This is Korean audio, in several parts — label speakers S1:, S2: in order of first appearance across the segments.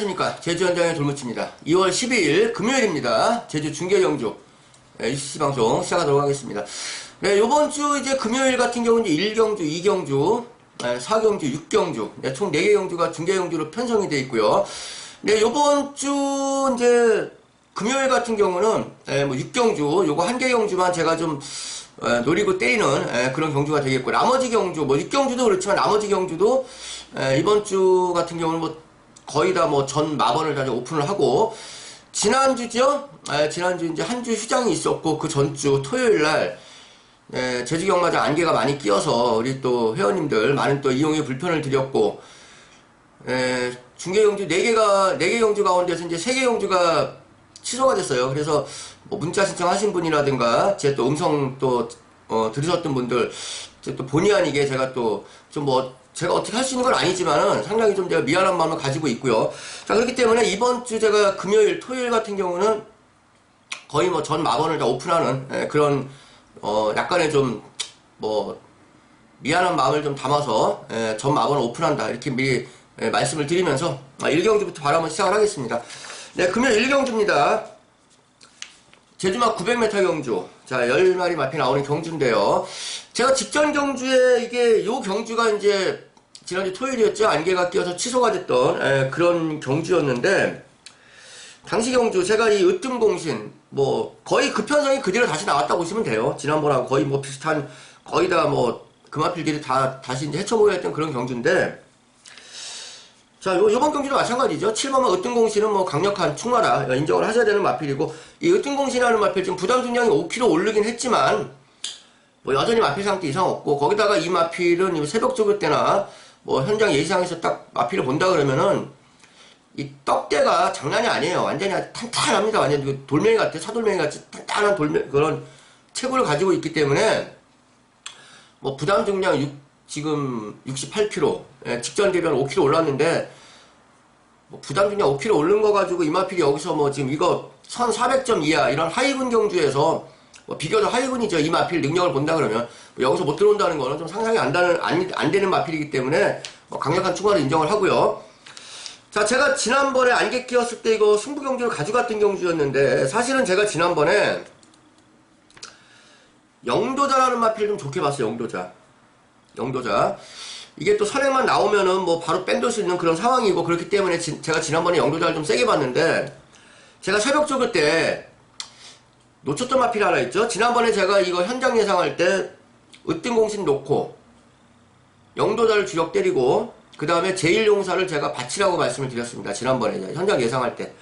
S1: 안녕하십니까. 제주 현장의 돌무치입니다. 2월 12일 금요일입니다. 제주 중계경주. 네, 6시 방송 시작하도록 하겠습니다. 네 요번 주 이제 금요일 같은 경우는 이제 1경주 2경주 네, 4경주 6경주. 네, 총 4개 경주가 중계경주로 편성이 되어 있고요. 네 요번 주 이제 금요일 같은 경우는 네, 뭐 6경주 요거 한 개 경주만 제가 좀 에, 노리고 때리는 에, 그런 경주가 되겠고 나머지 경주 뭐 6경주도 그렇지만 나머지 경주도 에, 이번 주 같은 경우는 뭐 거의 다 뭐 전 마번을 다 오픈을 하고 지난주죠 에, 지난주 이제 한 주 휴장이 있었고 그 전주 토요일 날 에, 제주 경마장 안개가 많이 끼어서 우리 또 회원님들 많은 또 이용에 불편을 드렸고 에, 중계 경주 4개가 4개 경주 가운데서 이제 3개 경주가 취소가 됐어요. 그래서 뭐 문자 신청하신 분이라든가 제 또 음성 또 어, 들으셨던 분들 또 본의 아니게 제가 또 좀뭐 제가 어떻게 할 수 있는 건 아니지만은 상당히 좀 제가 미안한 마음을 가지고 있고요. 자 그렇기 때문에 이번 주 제가 금요일 토요일 같은 경우는 거의 뭐 전 마번을 다 오픈하는 예, 그런 어 약간의 좀 뭐 미안한 마음을 좀 담아서 예, 전 마번을 오픈한다 이렇게 미리 예, 말씀을 드리면서 아, 1경주부터 바로 한번 시작을 하겠습니다. 네, 금요일 1경주입니다. 제주막 900m 경주. 자, 10마리 마피 나오는 경주인데요. 제가 직전 경주에 이게 요 경주가 이제 지난주 토요일이었죠. 안개가 끼어서 취소가 됐던 에, 그런 경주였는데 당시 경주 제가 이 으뜸공신 뭐 거의 그 편성이 그대로 다시 나왔다 고 보시면 돼요. 지난번하고 거의 뭐 비슷한 거의 다 뭐 금화필들이 다 다시 이제 헤쳐모여 했던 그런 경주인데 자, 요, 요번 경기도 마찬가지죠. 7번마 으뜸공신은 뭐 강력한 충마다 인정을 하셔야 되는 마필이고, 이 으뜸공신이라는 마필 지금 부담 중량이 5kg 오르긴 했지만, 뭐 여전히 마필 상태 이상 없고, 거기다가 이 마필은 이 새벽 조교 때나, 뭐 현장 예시장에서 딱 마필을 본다 그러면은, 이 떡대가 장난이 아니에요. 완전히 탄탄합니다. 완전히 그 돌멩이 같아. 차돌멩이 같이 탄탄한 돌멩이, 그런 체구를 가지고 있기 때문에, 뭐 부담 중량 6, 지금 68kg, 예, 직전 대변 5kg 올랐는데, 뭐 부담 중량 5kg 오른 거 가지고 이마필이 여기서 뭐 지금 이거 1400점 이하 이런 하이군 경주에서 뭐 비교적 하이군이죠. 이마필 능력을 본다 그러면 뭐 여기서 못 들어온다는 거는 좀 상상이 안, 되는, 안, 안 되는 마필이기 때문에 뭐 강력한 충화를 인정을 하고요. 자, 제가 지난번에 안개 끼었을 때 이거 승부 경주를 가져갔던 경주였는데 사실은 제가 지난번에 영도자라는 마필을 좀 좋게 봤어요. 영도자. 영도자. 이게 또 선행만 나오면은 뭐 바로 뺀돌 수 있는 그런 상황이고 그렇기 때문에 지, 제가 지난번에 영도자를 좀 세게 봤는데 제가 새벽 쪽을 때 놓쳤던 마필 하나 있죠. 지난번에 제가 이거 현장 예상할 때 으뜸공신 놓고 영도자를 주력 때리고 그 다음에 제1용사를 제가 바치라고 말씀을 드렸습니다. 지난번에 현장 예상할 때.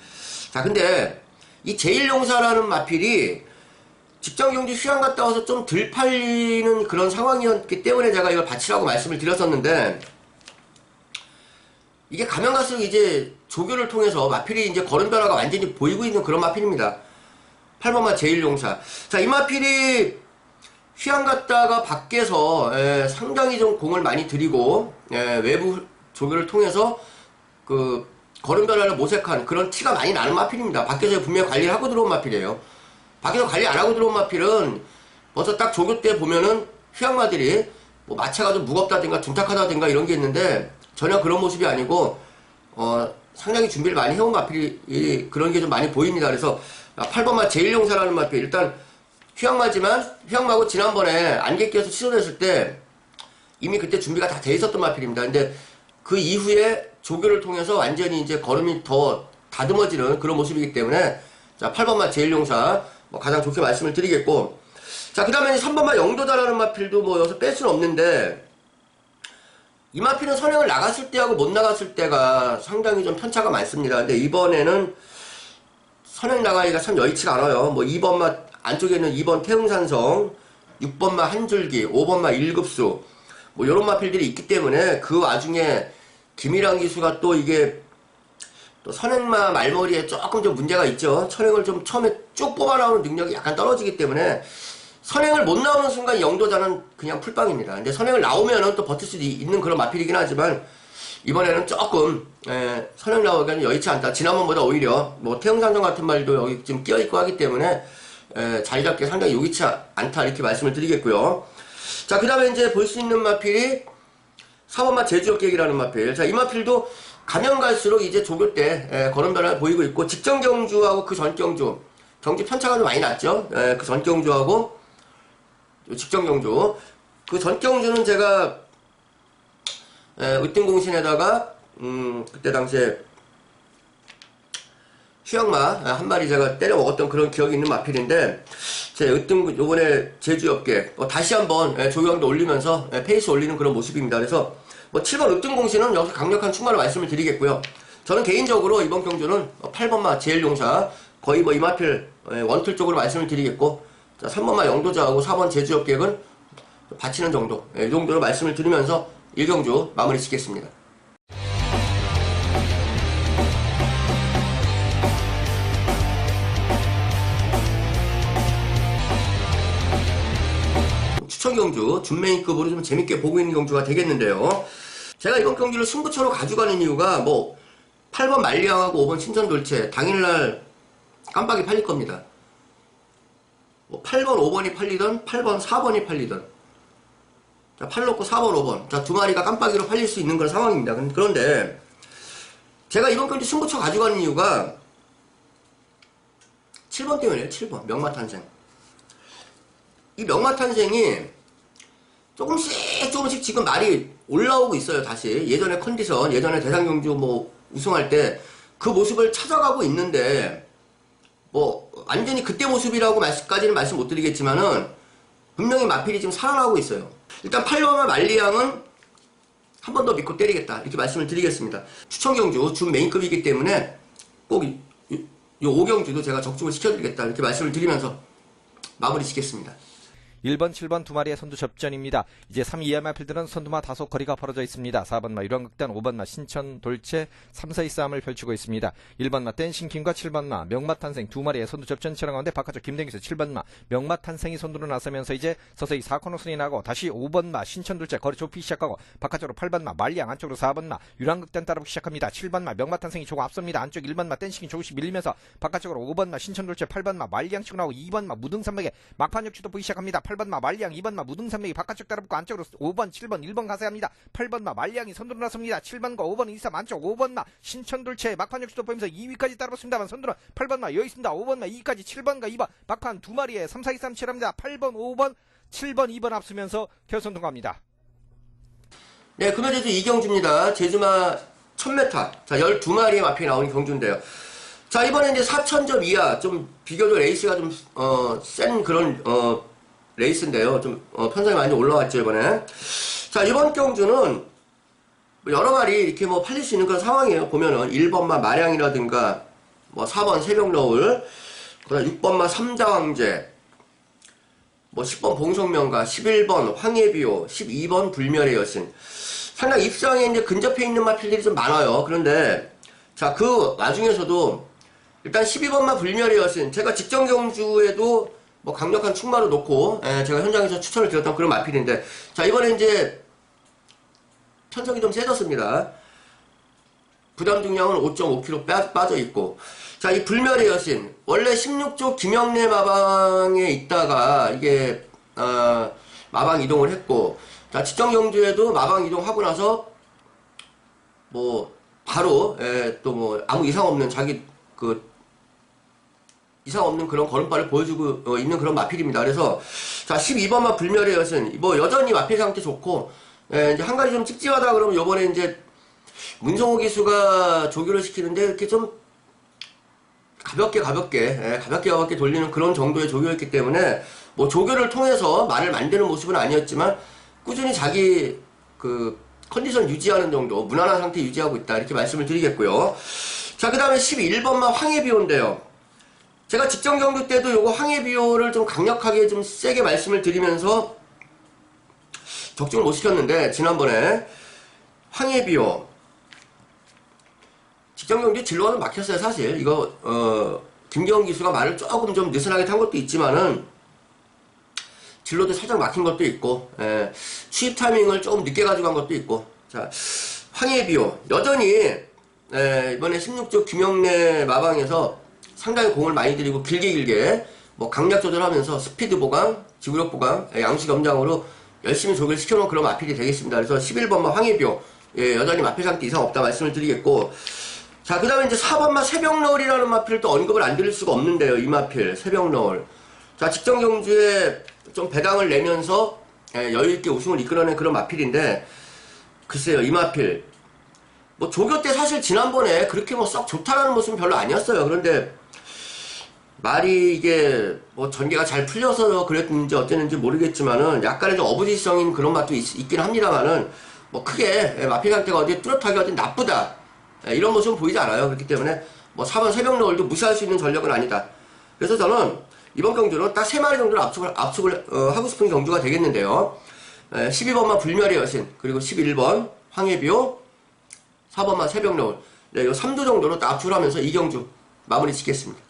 S1: 자 근데 이 제1용사라는 마필이 직장 경주 휴양 갔다 와서 좀 덜 팔리는 그런 상황이었기 때문에 제가 이걸 바치라고 말씀을 드렸었는데 이게 가면 갈수록 이제 조교를 통해서 마필이 이제 걸음 변화가 완전히 보이고 있는 그런 마필입니다. 8번마 제1용사. 자, 이 마필이 휴양 갔다가 밖에서 에, 상당히 좀 공을 많이 들이고 에, 외부 조교를 통해서 그 걸음 변화를 모색한 그런 티가 많이 나는 마필입니다. 밖에서 분명히 관리를 하고 들어온 마필이에요. 밖에서 관리 안 하고 들어온 마필은 벌써 딱 조교 때 보면은 휴양마들이 뭐 마차가 좀 무겁다든가 둔탁하다든가 이런 게 있는데 전혀 그런 모습이 아니고 어 상당히 준비를 많이 해온 마필이 그런 게 좀 많이 보입니다. 그래서 8번마 제1용사라는 마필 일단 휴양마지만 휴양마고 지난번에 안개 끼어서 취소됐을 때 이미 그때 준비가 다 돼 있었던 마필입니다. 근데 그 이후에 조교를 통해서 완전히 이제 걸음이 더 다듬어지는 그런 모습이기 때문에 자 8번마 제1용사 뭐 가장 좋게 말씀을 드리겠고. 자 그 다음에 3번마 영도다라는 마필도 뭐 여기서 뺄 수는 없는데 이 마필은 선행을 나갔을 때하고 못 나갔을 때가 상당히 좀 편차가 많습니다. 근데 이번에는 선행 나가기가 참 여의치가 않아요. 뭐 2번마 안쪽에는 2번 태흥산성 6번마 한줄기 5번마 일급수 뭐 요런 마필들이 있기 때문에 그 와중에 김일환 기수가 또 이게 또 선행마 말머리에 조금 좀 문제가 있죠. 선행을 좀 처음에 쭉 뽑아 나오는 능력이 약간 떨어지기 때문에 선행을 못 나오는 순간 영도자는 그냥 풀빵입니다. 근데 선행을 나오면은 또 버틸 수도 있는 그런 마필이긴 하지만 이번에는 조금 에, 선행 나오기는 여의치 않다. 지난번보다 오히려 뭐 태흥산성 같은 말도 여기 지금 끼어 있고 하기 때문에 에, 자리 잡기 상당히 요기치 않다 이렇게 말씀을 드리겠고요. 자 그 다음에 이제 볼 수 있는 마필이 4번마 제주역객이라는 마필. 자 이 마필도 가면 갈수록 이제 조교 때 예, 걸음 변화를 보이고 있고 직전 경주하고 그 전 경주 경주 편차가 좀 많이 났죠. 예, 그전 경주하고 직전 경주 그 전 경주는 제가 예, 으뜸공신에다가 음, 그때 당시에 휴양마 한 마리 제가 때려 먹었던 그런 기억이 있는 마필인데 제 으뜸 요번에 제주 업계 뭐 다시 한번 예, 조경도 올리면서 예, 페이스 올리는 그런 모습입니다. 그래서 뭐 7번 으뜸공신은 여기서 강력한 충만을 말씀을 드리겠고요. 저는 개인적으로 이번 경주는 8번마 제일용사 거의 뭐 이마필 예, 원틀 쪽으로 말씀을 드리겠고 자, 3번마 영도자하고 4번 제주업계는 바치는 정도 예, 이 정도로 말씀을 드리면서 1경주 마무리 짓겠습니다. 추천 경주 준메인급으로 좀 재밌게 보고 있는 경주가 되겠는데요. 제가 이번 경주를 승부처로 가져가는 이유가 뭐 8번 말리앙하고 5번 신천돌체 당일날 깜빡이 팔릴 겁니다. 뭐 8번, 5번이 팔리던 8번, 4번이 팔리던 자, 8 놓고 4번, 5번 자, 두 마리가 깜빡이로 팔릴 수 있는 그런 상황입니다. 그런데 제가 이번 경주 승부처 가져가는 이유가 7번 때문에요. 7번 명마탄생 이 명마탄생이 조금씩 조금씩 지금 말이 올라오고 있어요 다시. 예전의 컨디션 예전에 대상경주 뭐 우승할 때 그 모습을 찾아가고 있는데 뭐 완전히 그때 모습이라고 말씀까지는 말씀 못 드리겠지만은 분명히 마필이 지금 살아나고 있어요. 일단 8번마 말리양은 한 번 더 믿고 때리겠다. 이렇게 말씀을 드리겠습니다. 추천경주 준 메인급이기 때문에 꼭 이, 이, 이 5경주도 제가 적중을 시켜드리겠다. 이렇게 말씀을 드리면서 마무리 짓겠습니다
S2: 1번, 7번 두 마리의 선두 접전입니다. 이제 3, 2의 마필들은 선두마 다소 거리가 벌어져 있습니다. 4번마 유랑극단, 5번마 신천, 돌체, 3, 4의 싸움을 펼치고 있습니다. 1번마 댄싱킹과 7번마 명마탄생 두 마리의 선두 접전 차량 가운데 바깥쪽 김댕기서 7번마 명마탄생이 선두로 나서면서 이제 서서히 4코너선이 나고 다시 5번마 신천, 돌체 거리 좁히기 시작하고 바깥쪽으로 8번마 말리양 안쪽으로 4번마 유랑극단 따라오기 시작합니다. 7번마 명마탄생이 조금 앞섭니다. 안쪽 1번마 댄싱이 조금씩 밀리면서 바깥쪽으로 5번마 신천, 돌체 8번마 말리양 치고 나오고 2번마 무등산맥에 막판 역치도 보이기 시작합니다. 8번마 말리양, 2번마 무등산맥이 바깥쪽 따라붙고 안쪽으로 5번, 7번, 1번 가세요 합니다. 8번마 말리양이 선두로 나섭니다. 7번과 5번, 2, 3 안쪽 5번마 신천돌체 막판 역시도 보이면서 2위까지 따라붙습니다만 선두는 8번마 여기 있습니다. 5번마 2위까지 7번과 2번 막판 두 마리에 3, 4, 2, 3, 7합니다. 8번, 5번, 7번, 2번 앞서면서 결선 통과합니다.
S1: 네, 금요제주 이경주입니다. 제주마 1000m. 자, 12마리의 마필이 나오는 경주인데요. 자, 이번에 이제 4,000점 이하, 좀 비교적 레이스가 좀, 어, 센 그런, 어, 레이스인데요. 좀, 어, 편성이 많이 올라왔죠, 이번에. 자, 이번 경주는 뭐 여러 마리 이렇게 뭐 팔릴 수 있는 그런 상황이에요. 보면은 1번마 마량이라든가, 뭐 4번 새벽너울, 그다음 6번마 삼자왕제, 뭐 10번 봉성명가, 11번 황예비호, 12번 불멸의 여신. 상당히 입상에 이제 근접해 있는 마필들이 좀 많아요. 그런데 자 그 와중에서도 일단 12번마 불멸의 여신 제가 직전 경주에도 뭐 강력한 충마로 놓고 예, 제가 현장에서 추천을 드렸던 그런 마필인데 자 이번에 이제 편성이 좀 세졌습니다. 부담 중량은 5.5kg 빠, 빠져 있고 자 이 불멸의 여신 원래 16조 김영래 마방에 있다가 이게 어, 마방 이동을 했고 자 직전 경주에도 마방 이동하고 나서 뭐 바로 또 뭐 아무 이상 없는 자기 그 이상 없는 그런 걸음발을 보여주고 어, 있는 그런 마필입니다. 그래서 자 12번마 불멸의 여신. 뭐 여전히 마필 상태 좋고 예, 이제 한 가지 좀 찝찝하다 그러면 요번에 이제 문성호 기수가 조교를 시키는데 이렇게 좀 가볍게 가볍게 예, 가볍게 가볍게 돌리는 그런 정도의 조교였기 때문에 뭐 조교를 통해서 말을 만드는 모습은 아니었지만 꾸준히 자기 그 컨디션 유지하는 정도 무난한 상태 유지하고 있다. 이렇게 말씀을 드리겠고요. 자 그 다음에 12번만 황해비호인데요 제가 직전 경주 때도 요거 황해비호를 좀 강력하게 좀 세게 말씀을 드리면서 적중을 못 시켰는데 지난번에 황해비호 직전 경기 진로는 막혔어요 사실. 이거 어 김경원 기수가 말을 조금 좀 느슨하게 탄 것도 있지만은 진로도 살짝 막힌 것도 있고 예, 취입 타이밍을 조금 늦게 가져간 것도 있고. 자 황예비호 여전히 예, 이번에 16조 김영래 마방에서 상당히 공을 많이 들이고 길게 길게 뭐 강약 조절하면서 스피드 보강, 지구력 보강, 예, 양식 염장으로 열심히 조기를 시켜놓은 그런 마필이 되겠습니다. 그래서 11번만 황예비호 예, 여전히 마필 상태 이상 없다 말씀을 드리겠고. 자, 그 다음에 이제 4번마 새벽너울이라는 마필을 또 언급을 안 드릴 수가 없는데요. 이 마필, 새벽너울. 자, 직전 경주에 좀 배당을 내면서 예, 여유있게 우승을 이끌어낸 그런 마필인데, 글쎄요, 이 마필. 뭐, 조교 때 사실 지난번에 그렇게 뭐 썩 좋다라는 모습은 별로 아니었어요. 그런데, 말이 이게 뭐 전개가 잘 풀려서 그랬는지 어땠는지 모르겠지만은 약간의 좀 어부지성인 그런 맛도 있, 긴 합니다만은 뭐 크게 예, 마필 상태가 어디 뚜렷하게 어디 나쁘다 예, 이런 모습은 보이지 않아요. 그렇기 때문에 뭐 4번 새벽 노을도 무시할 수 있는 전력은 아니다. 그래서 저는 이번 경주는 딱 3마리 정도를 압축을, 압축을 어, 하고 싶은 경주가 되겠는데요. 예, 12번만 불멸의 여신 그리고 11번 황해비오 4번만 새벽 노을 네, 요 3두 정도로 딱 압축을 하면서 이 경주 마무리 짓겠습니다.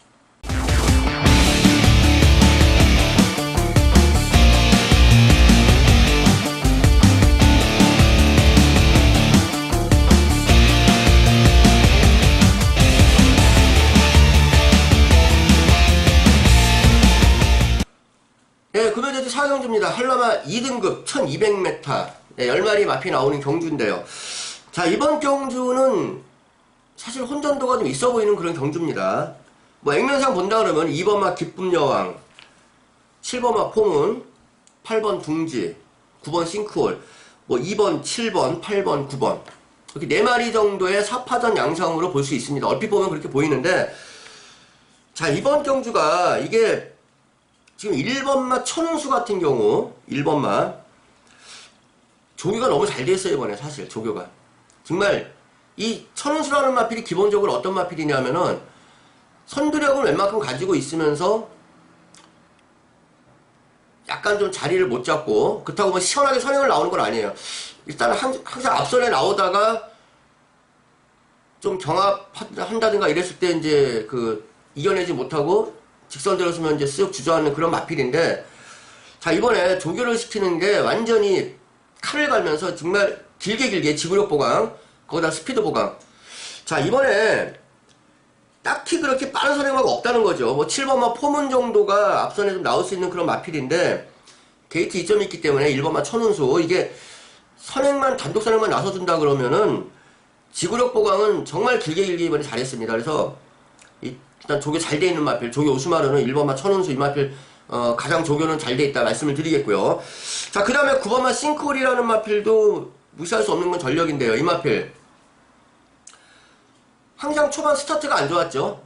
S1: 경주입니다. 한라마 2등급 1200m. 네, 10마리 마피 나오는 경주인데요. 자, 이번 경주는 사실 혼전도가 좀 있어 보이는 그런 경주입니다. 뭐, 액면상 본다 그러면 2번마 기쁨 여왕, 7번마 포문, 8번 둥지, 9번 싱크홀, 뭐 2번, 7번, 8번, 9번. 이렇게 4마리 정도의 사파전 양상으로 볼 수 있습니다. 얼핏 보면 그렇게 보이는데, 자, 이번 경주가 이게 지금 1번마 천운수 같은 경우 1번마 조교가 너무 잘돼 있어요 이번에 사실 조교가. 정말 이 천운수라는 마필이 기본적으로 어떤 마필이냐면은 선두력을 웬만큼 가지고 있으면서 약간 좀 자리를 못 잡고 그렇다고 뭐 시원하게 선행을 나오는 건 아니에요. 일단 한- 항상 앞선에 나오다가 좀 경합한다든가 이랬을 때 이제 그 이겨내지 못하고 직선 들어서면 이제 쓱 주저하는 그런 마필인데 자 이번에 조교를 시키는 게 완전히 칼을 갈면서 정말 길게 길게 지구력 보강 거기다 스피드 보강. 자 이번에 딱히 그렇게 빠른 선행마가 없다는 거죠. 뭐 7번마 포문 정도가 앞선에 좀 나올 수 있는 그런 마필인데 게이트 2점이 있기 때문에 1번마 천운수. 이게 선행만 단독 선행만 나서준다 그러면은 지구력 보강은 정말 길게 길게 이번에 잘했습니다. 그래서 이- 일단 조교 잘 돼 있는 마필, 조교 우스마르는 1번마 천운수 이 마필 어, 가장 조교는 잘 돼 있다 말씀을 드리겠고요. 자, 그 다음에 9번마 싱크홀이라는 마필도 무시할 수 없는 건 전력인데요. 이 마필. 항상 초반 스타트가 안 좋았죠.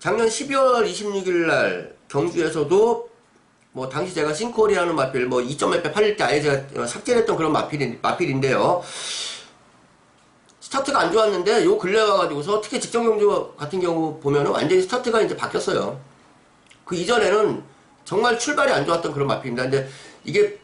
S1: 작년 12월 26일 날 경주에서도 뭐 당시 제가 싱크홀이라는 마필 뭐 2점 몇배 팔릴 때 아예 제가 어, 삭제를 했던 그런 마필인, 마필인데요. 스타트가 안 좋았는데 요 근래 와가지고서 특히 직전 경주 같은 경우 보면은 완전히 스타트가 이제 바뀌었어요. 그 이전에는 정말 출발이 안 좋았던 그런 마필입니다. 근데 이게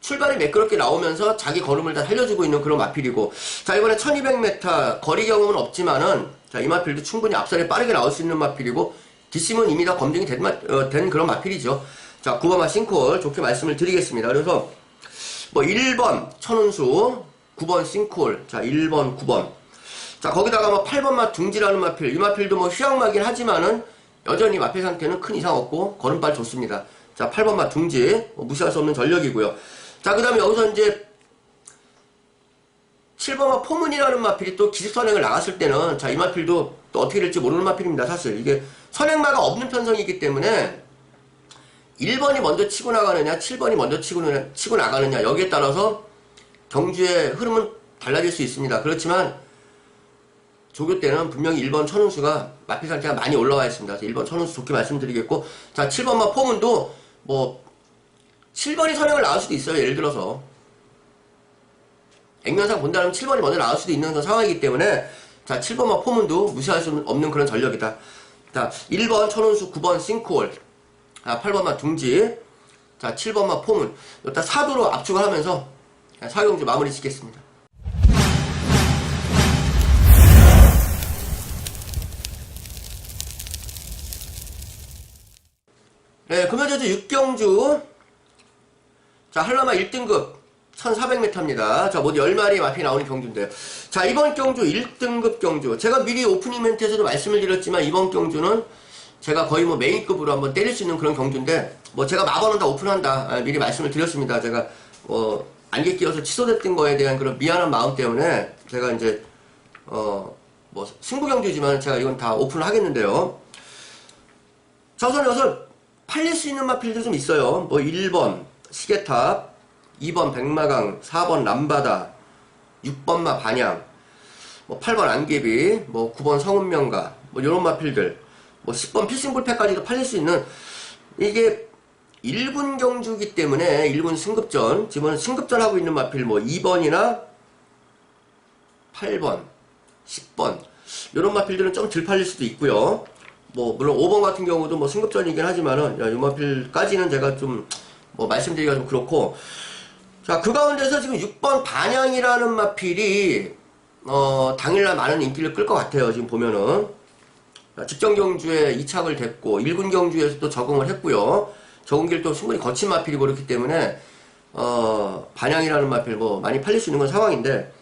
S1: 출발이 매끄럽게 나오면서 자기 걸음을 다 살려주고 있는 그런 마필이고 자 이번에 1200m 거리 경험은 없지만은 자 이 마필도 충분히 앞선에 빠르게 나올 수 있는 마필이고 뒷심은 이미 다 검증이 된, 마- 어, 된 그런 마필이죠. 자 9번마 싱콜 좋게 말씀을 드리겠습니다. 그래서 뭐 1번 천운수 9번 싱콜 자 1번 9번. 자 거기다가 뭐 8번 마 둥지라는 마필. 이 마필도 뭐 휴양마긴 하지만은 여전히 마필 상태는 큰 이상 없고 걸음발 좋습니다. 자 8번 마 둥지. 뭐 무시할 수 없는 전력이고요. 자그 다음에 여기서 이제 7번 마 포문이라는 마필이 또 기습 선행을 나갔을 때는 자 이 마필도 또 어떻게 될지 모르는 마필입니다 사실. 이게 선행마가 없는 편성이기 때문에 1번이 먼저 치고 나가느냐 7번이 먼저 치고, 나- 치고 나가느냐 여기에 따라서 경주의 흐름은 달라질 수 있습니다. 그렇지만 조교 때는 분명히 1번 천운수가 마필 상태가 많이 올라와 있습니다. 그래서 1번 천운수 좋게 말씀드리겠고 자 7번마 포문도 뭐 7번이 선행을 나올 수도 있어요. 예를 들어서 액면상 본다면 7번이 먼저 나올 수도 있는 상황이기 때문에 자 7번마 포문도 무시할 수 없는 그런 전력이다. 자 1번 천운수 9번 싱크홀 자 8번마 둥지 자 7번마 포문 일단 사도로 압축을 하면서 사경주 마무리 짓겠습니다. 네, 금요제주 6경주. 자, 한라마 1등급 1400m입니다. 자, 모두 10마리 마피 나오는 경주인데요. 자, 이번 경주 1등급 경주. 제가 미리 오프닝 멘트에서도 말씀을 드렸지만 이번 경주는 제가 거의 뭐 메인급으로 한번 때릴 수 있는 그런 경주인데 뭐 제가 마번은 다 오픈한다. 아, 미리 말씀을 드렸습니다. 제가 뭐 안개 끼어서 취소됐던 거에 대한 그런 미안한 마음 때문에 제가 이제 어 뭐 승부 경주지만 제가 이건 다 오픈을 하겠는데요. 자 우선 여기서 팔릴 수 있는 마필도 좀 있어요. 뭐 1번 시계탑, 2번 백마강, 4번 남바다, 6번 마 반양, 뭐 8번 안개비, 뭐 9번 성운명가, 뭐 이런 마필들, 뭐 10번 필승불패까지도 팔릴 수 있는 이게 1군 경주기 때문에 1군 승급전, 지금은 승급전 하고 있는 마필 뭐 2번이나 8번, 10번 이런 마필들은 좀 덜 팔릴 수도 있고요. 뭐 물론 5번 같은 경우도 뭐 승급전이긴 하지만은 야, 이 마필까지는 제가 좀 뭐 말씀드리기가 좀 그렇고 자 그 가운데서 지금 6번 반향이라는 마필이 어 당일날 많은 인기를 끌 것 같아요. 지금 보면은 자, 직전 경주에 이착을 됐고 1군 경주에서 또 적응을 했고요. 적응 길도 충분히 거친 마필이 그렇기 때문에 어 반향이라는 마필 뭐 많이 팔릴 수 있는 건 상황인데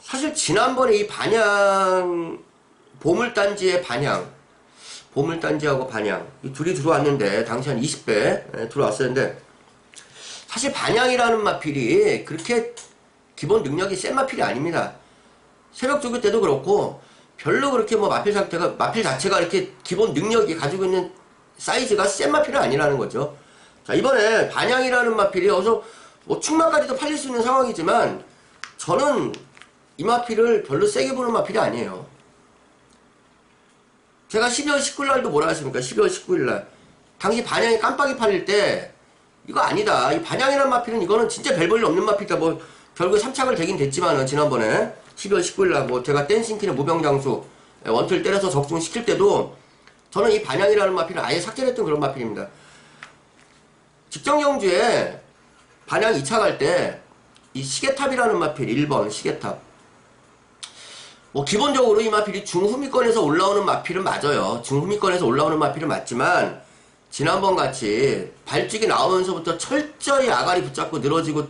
S1: 사실 지난번에 이 반향 보물단지의 반향 보물단지하고 반향 이 둘이 들어왔는데 당시 한 20배 예, 들어왔었는데 사실 반향이라는 마필이 그렇게 기본 능력이 센 마필이 아닙니다. 새벽 조교 때도 그렇고 별로 그렇게 뭐 마필 상태가 마필 자체가 이렇게 기본 능력이 가지고 있는 사이즈가 센 마필은 아니라는 거죠. 자 이번에 반향이라는 마필이 어서 뭐 충마까지도 팔릴 수 있는 상황이지만 저는 이 마필을 별로 세게 보는 마필이 아니에요. 제가 12월 19일 날도 뭐라 했습니까? 12월 19일 날. 당시 반향이 깜빡이 팔릴 때, 이거 아니다. 이 반향이란 마필은 이거는 진짜 별 볼일 없는 마필이다. 뭐, 결국에 3착을 되긴 됐지만은, 지난번에. 12월 19일 날, 뭐, 제가 댄싱키는 무병장수, 예, 원투를 때려서 적중시킬 때도, 저는 이 반향이라는 마필을 아예 삭제했던 그런 마필입니다. 직정경주에 반향 2차 갈 때, 이 시계탑이라는 마필, 1번 시계탑. 뭐 기본적으로 이 마필이 중후미권에서 올라오는 마필은 맞아요. 중후미권에서 올라오는 마필은 맞지만 지난번 같이 발찍이 나오면서부터 철저히 아가리 붙잡고 늘어지고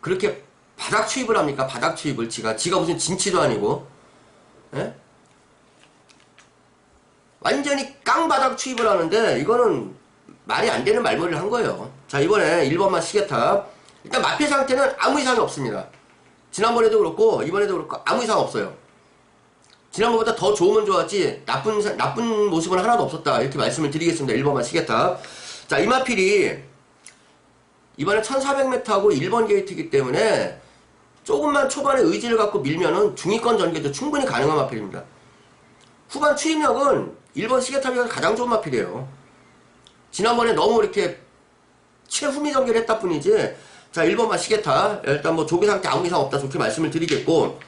S1: 그렇게 바닥 추입을 합니까? 바닥 추입을 지가 지가 무슨 진치도 아니고 예? 완전히 깡바닥 추입을 하는데 이거는 말이 안 되는 말머리를 한 거예요. 자 이번에 1번만 시계탑 일단 마필 상태는 아무 이상이 없습니다. 지난번에도 그렇고 이번에도 그렇고 아무 이상 없어요. 지난번보다 더 좋으면 좋았지 나쁜 사- 나쁜 모습은 하나도 없었다 이렇게 말씀을 드리겠습니다. 1번만 시계탑. 자 이마필이 이번에 1400m하고 1번 게이트이기 때문에 조금만 초반에 의지를 갖고 밀면은 중위권 전개도 충분히 가능한 마필입니다. 후반 추임력은 1번 시계탑이 가장 좋은 마필이에요. 지난번에 너무 이렇게 최후미 전개를 했다 뿐이지 자 1번만 시계타. 일단 뭐 조기 상태 아무 이상 없다. 좋게 말씀을 드리겠고.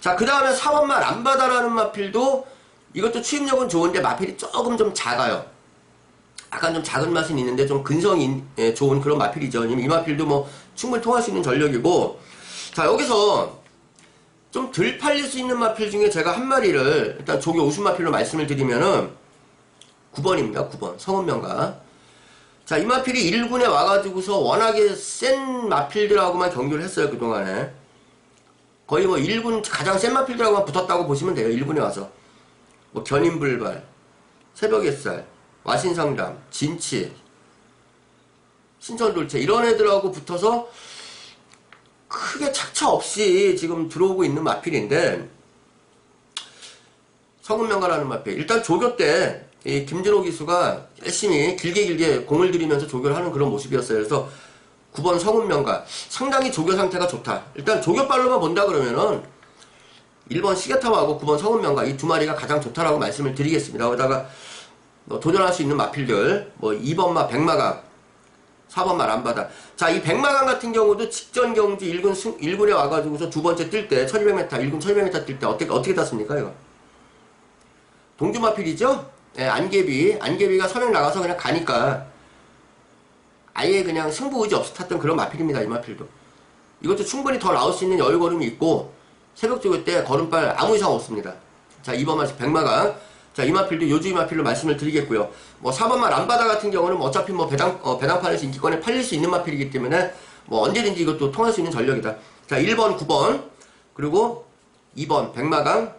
S1: 자 그 다음에 4번만 람바다라는 마필도 이것도 추임력은 좋은데 마필이 조금 좀 작아요. 약간 좀 작은 맛은 있는데 좀 근성이 예, 좋은 그런 마필이죠. 이 마필도 뭐 충분히 통할 수 있는 전력이고. 자 여기서 좀 덜 팔릴 수 있는 마필 중에 제가 한 마리를 일단 조기 우승 마필로 말씀을 드리면은 9번입니다 9번 성은명가 자, 이 마필이 1군에 와가지고서 워낙에 센 마필들하고만 경기를 했어요, 그동안에. 거의 뭐 1군 가장 센 마필들하고만 붙었다고 보시면 돼요, 1군에 와서. 뭐, 견인불발, 새벽햇살, 와신상담, 진치, 신천돌체, 이런 애들하고 붙어서 크게 착차 없이 지금 들어오고 있는 마필인데, 성은명가라는 마필. 일단 조교 때, 이 김진호 기수가 열심히 길게 길게 공을 들이면서 조교를 하는 그런 모습이었어요. 그래서 9번 성은명가. 상당히 조교 상태가 좋다. 일단 조교발로만 본다 그러면은 1번 시계타하고 9번 성은명가 이 두 마리가 가장 좋다라고 말씀을 드리겠습니다. 거기다가 뭐 도전할 수 있는 마필들, 뭐 2번마 백마강, 4번마 람바다. 자, 이 백마강 같은 경우도 직전 경주 1군 승, 1군에 와가지고서 두 번째 뛸 때, 1200m, 1군 1200m 뛸 때 어떻게, 어떻게 땄습니까, 이거? 동주마필이죠? 예, 안개비, 안개비가 선행 나가서 그냥 가니까 아예 그냥 승부 의지 없이 탔던 그런 마필입니다, 이 마필도. 이것도 충분히 더 나올 수 있는 여유 걸음이 있고 새벽 조교 때 걸음발 아무 이상 없습니다. 자, 2번만 백마강. 자, 이 마필도 요주 이 마필로 말씀을 드리겠고요. 뭐 4번만 람바다 같은 경우는 뭐 어차피 뭐 배당 어, 배당판에서 인기권에 팔릴 수 있는 마필이기 때문에 뭐 언제든지 이것도 통할 수 있는 전력이다. 자, 1번, 9번 그리고 2번 백마강,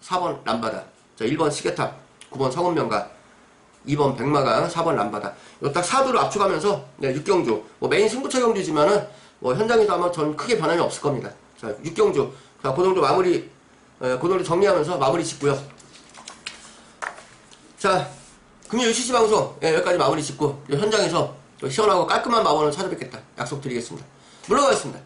S1: 4번 람바다. 자, 1번 시계탑, 9번 성운명가. 2번 백마강, 4번 람바다. 요딱 4두를 압축하면서 네, 6경주. 뭐 메인 승부처 경주지만은 뭐 현장에서 아마 전 크게 변함이 없을 겁니다. 자, 6경주. 자, 그 정도 마무리, 에, 그 정도 정리하면서 마무리 짓고요. 자, 금요일 CC 방송 예, 여기까지 마무리 짓고 현장에서 또 시원하고 깔끔한 마무리를 찾아뵙겠다. 약속드리겠습니다. 물러가겠습니다.